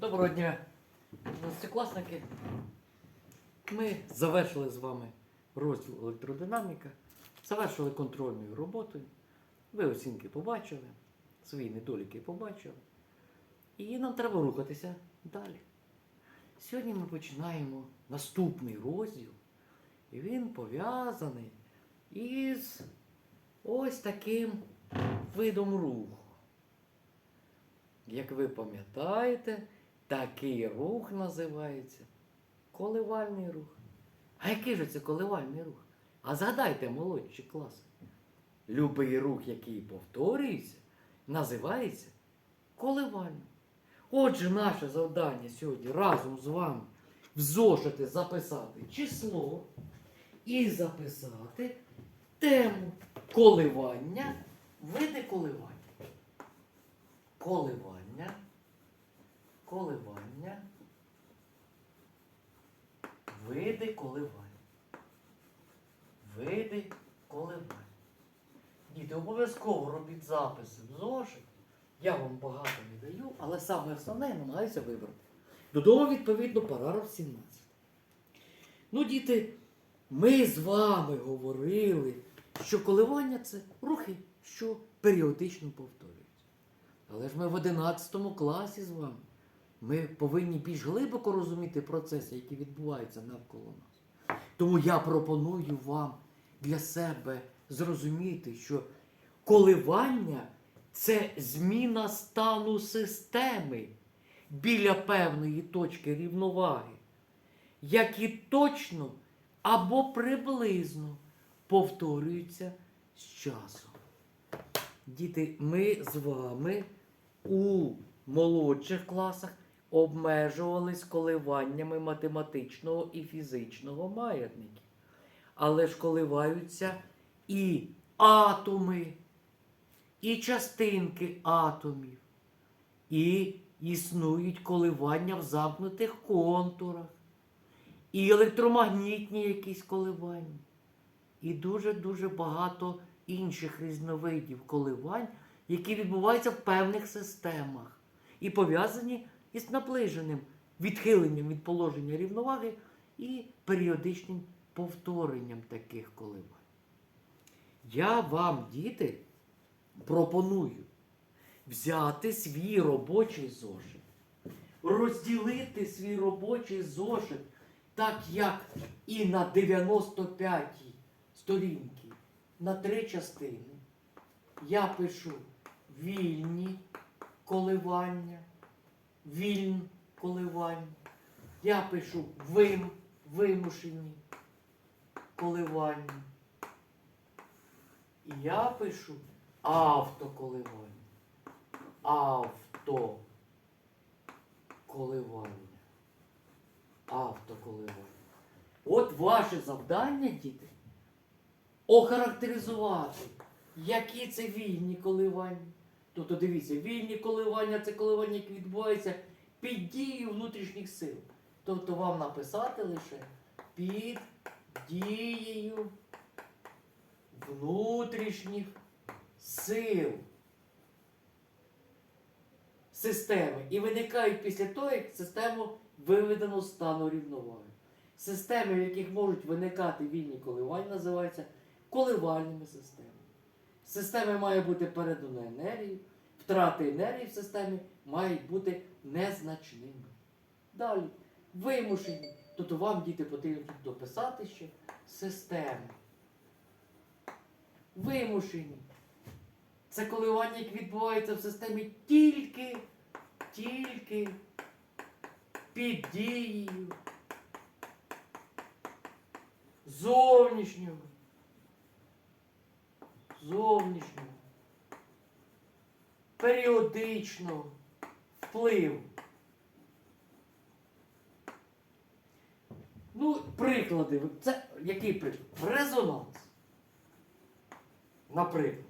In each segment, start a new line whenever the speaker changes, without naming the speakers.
Доброго дня, одинадцятикласники. Ми завершили з вами розділ електродинаміка, завершили контрольною роботою. Ви оцінки побачили, свої недоліки побачили. І нам треба рухатися далі. Сьогодні ми починаємо наступний розділ, і він пов'язаний із ось таким видом руху. Як ви пам'ятаєте, такий рух називається коливальний рух. А який же це коливальний рух? А згадайте, молодші класи. Любий рух, який повторюється, називається коливальним. Отже, наше завдання сьогодні разом з вами в зошити записати число і записати тему коливання, види коливання коливання, коливання, види коливань. Види коливань. Діти, обов'язково робіть записи в зошит. Я вам багато не даю, але саме основне я намагаюся вибрати. Додому, відповідно, параграф 17. Ну, діти, ми з вами говорили, що коливання це рухи, що періодично повторюються. Але ж ми в 11 класі з вами. Ми повинні більш глибоко розуміти процеси, які відбуваються навколо нас. Тому я пропоную вам для себе зрозуміти, що коливання це зміна стану системи біля певної точки рівноваги, які точно або приблизно повторюються з часом. Діти, ми з вами у молодших класах обмежувались коливаннями математичного і фізичного маятників. Але ж коливаються і атоми, і частинки атомів, і існують коливання в замкнутих контурах, і електромагнітні якісь коливання, і дуже-дуже багато інших різновидів коливань, які відбуваються в певних системах і пов'язані із наближеним відхиленням від положення рівноваги і періодичним повторенням таких коливань. Я вам, діти, пропоную взяти свій робочий зошит, розділити свій робочий зошит так, як і на 95-й сторінці, на три частини. Я пишу вільні коливання, вільн коливання. Я пишу вим, вимушені коливання. І я пишу автоколивання. Автоколивання. Автоколивання. От ваше завдання, діти, охарактеризувати, які це вільні коливання. Тобто дивіться, вільні коливання це коливання, які відбуваються під дією внутрішніх сил. Тобто вам написати лише під дією внутрішніх сил системи. І виникають після того, як систему виведено з стану рівноваги. Системи, в яких можуть виникати вільні коливання, називаються коливальними системами. Системи має бути передано енергії, втрати енергії в системі мають бути незначними. Далі, вимушені. Тобто вам, діти, потрібно тут дописати ще системи. Вимушені. Це коливання, яке відбувається в системі тільки, тільки під дією зовнішнього зовнішнього, періодичного впливу. Ну, приклади. Це який приклад? Резонанс. Наприклад.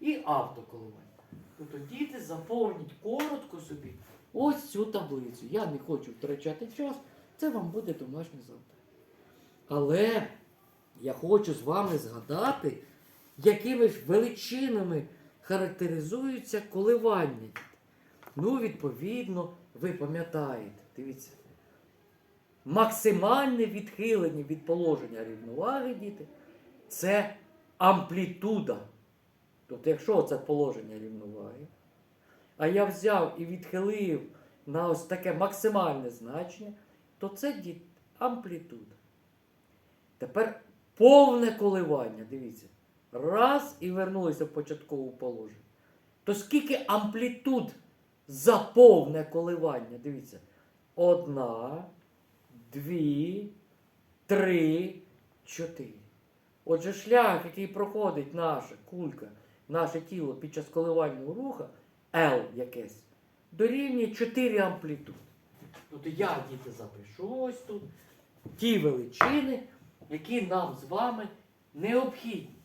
І автоколивання. Тобто діти заповніть коротко собі ось цю таблицю. Я не хочу втрачати час, це вам буде домашнє завдання. Але я хочу з вами згадати, якими ж величинами характеризуються коливання. Ну, відповідно, ви пам'ятаєте, дивіться, максимальне відхилення від положення рівноваги, діти, це амплітуда. Тобто, якщо це положення рівноваги, а я взяв і відхилив на ось таке максимальне значення, то це діти, амплітуда. Тепер повне коливання. Дивіться. Раз і вернулися в початкове положення. То скільки амплітуд за повне коливання? Дивіться. Одна, дві, три, чотири. Отже, шлях, який проходить наша кулька, наше тіло під час коливального руху, L якесь, дорівнює 4 амплітуди. Тобто я, діти, запишу ось тут ті величини, які нам з вами необхідні.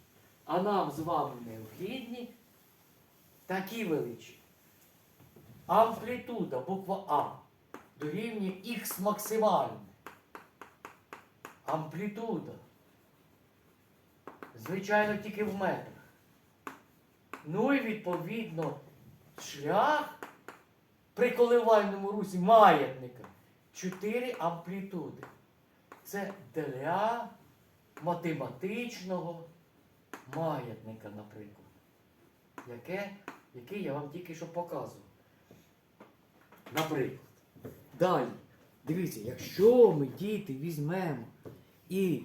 А нам з вами необхідні такі величини. Амплітуда, буква А, дорівнює Х максимальне. Амплітуда. Звичайно, тільки в метрах. Ну і відповідно шлях при коливальному русі маятника 4 амплітуди. Це для математичного маятника, наприклад. Яке, який я вам тільки що показував. Наприклад. Далі. Дивіться, якщо ми діти візьмемо і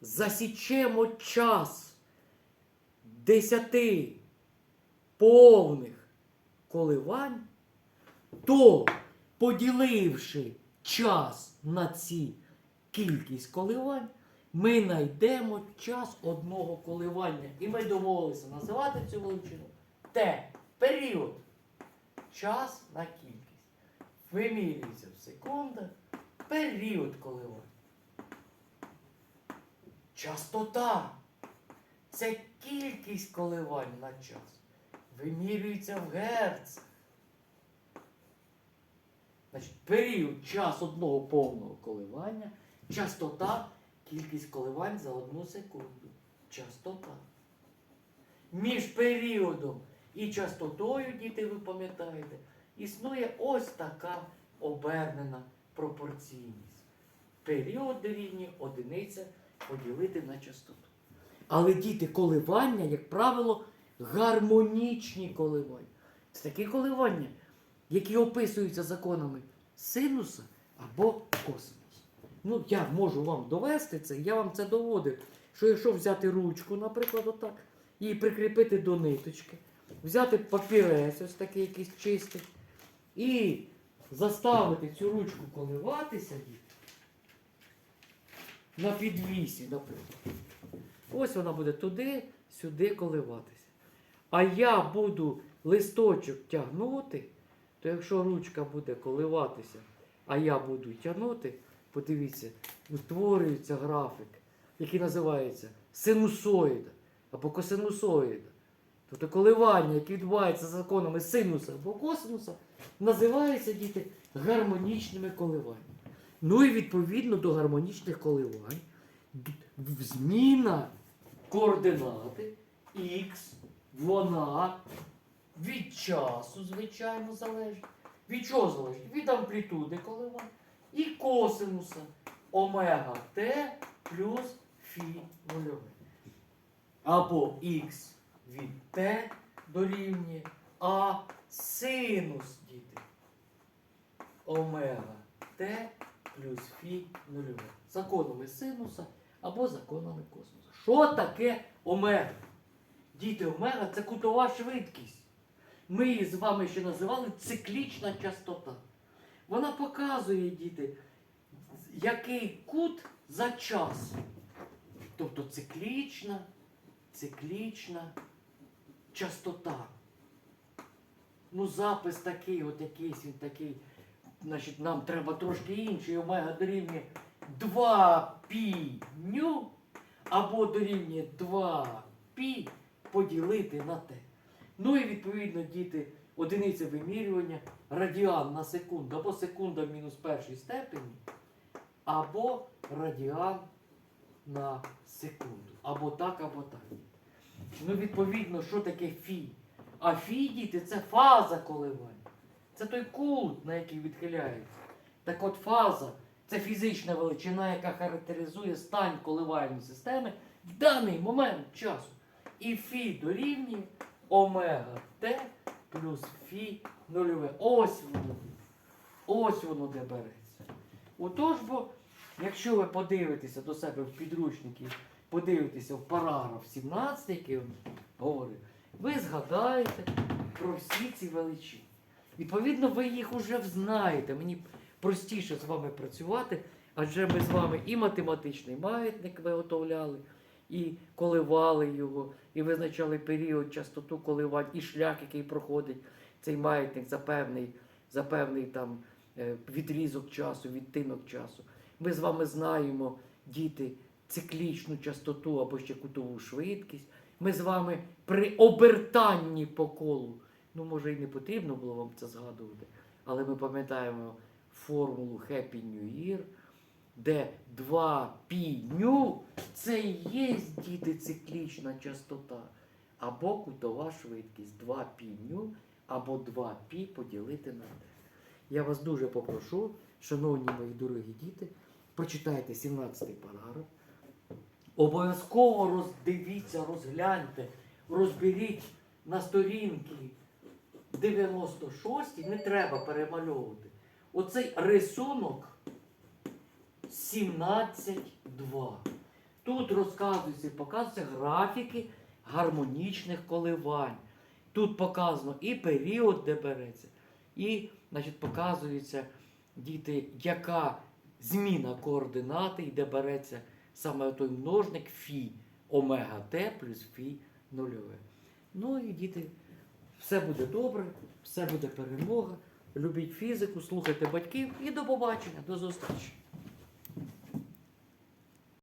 засічемо час десяти повних коливань, то поділивши час на ці кількість коливань, ми знайдемо час одного коливання. І ми домовилися називати цю величину Т. Період. Час на кількість. Вимірюється в секундах період коливань. Частота. Це кількість коливань на час. Вимірюється в герцах. Значить, період час одного повного коливання, частота, кількість коливань за одну секунду. Частота. Між періодом і частотою, діти, ви пам'ятаєте, існує ось така обернена пропорційність. Період дорівнює одиниця поділити на частоту. Але діти, коливання, як правило, гармонічні коливання. Це такі коливання, які описуються законами синуса або косинуса. Ну, я можу вам довести це, я вам це доводив, що якщо взяти ручку, наприклад, отак, і прикріпити до ниточки, взяти папірець, ось такий якийсь чистий, і заставити цю ручку коливатися на підвісі, наприклад. Ось вона буде туди, сюди коливатися. А я буду листочок тягнути, то якщо ручка буде коливатися, а я буду тягнути, подивіться, утворюється графік, який називається синусоїда або косинусоїда. Тобто коливання, яке відбувається за законами синуса або косинуса, називається діти гармонічними коливаннями. Ну і відповідно до гармонічних коливань зміна координати Х, вона від часу, звичайно, залежить. Від чого залежить? Від амплітуди коливань і косинуса омега Т плюс фі нульове. Або х від Т дорівнює А синус діти. Омега Т плюс фі нульове. Законами синуса або законами космосу. Що таке омега? Діти, омега це кутова швидкість. Ми її з вами ще називали циклічна частота. Вона показує, діти, який кут за час. Тобто циклічна, циклічна частота. Ну, запис такий, от якийсь він такий. Значить, нам треба трошки інший. Омега дорівнює 2 пі ню або дорівнює 2 пі поділити на те. Ну і відповідно, діти, одиниця вимірювання радіан на секунду, або секунда в мінус першій степені, або радіан на секунду. Або так, або так. Ну, відповідно, що таке фі? А фі, діти, це фаза коливання. це той кут, на який відхиляється. Так от фаза це фізична величина, яка характеризує стан коливальної системи в даний момент часу. І фі дорівнює омега Т плюс фі нульове. Ось воно. Ось воно де береться. Отож, бо, якщо ви подивитеся до себе в підручники, подивитеся в параграф 17, який я говорив, ви згадаєте про всі ці величини. Відповідно, ви їх уже знаєте. Мені простіше з вами працювати, адже ми з вами і математичний маятник виготовляли, і коливали його, і визначали період, частоту коливань, і шлях, який проходить цей маятник за певний, за певний там відрізок часу, відтинок часу. Ми з вами знаємо, діти, циклічну частоту або ще кутову швидкість. Ми з вами при обертанні по колу, ну може і не потрібно було вам це згадувати, але ми пам'ятаємо формулу Happy New Year, де 2 пі ню це і є діти циклічна частота, або кутова швидкість 2 пі або 2 пі поділити на 10. Я вас дуже попрошу, шановні мої дорогі діти, прочитайте 17 параграф. Обов'язково роздивіться, розгляньте, розберіть на сторінки 96 не треба перемальовувати. Оцей рисунок 17.2. Тут розказується, і показуються графіки гармонічних коливань. Тут показано і період, де береться, і значить, показується, діти, яка зміна координати, і де береться саме той множник фі омега Т плюс фі нульове. Ну і діти, все буде добре, все буде перемога. Любіть фізику, слухайте батьків і до побачення, до зустрічі.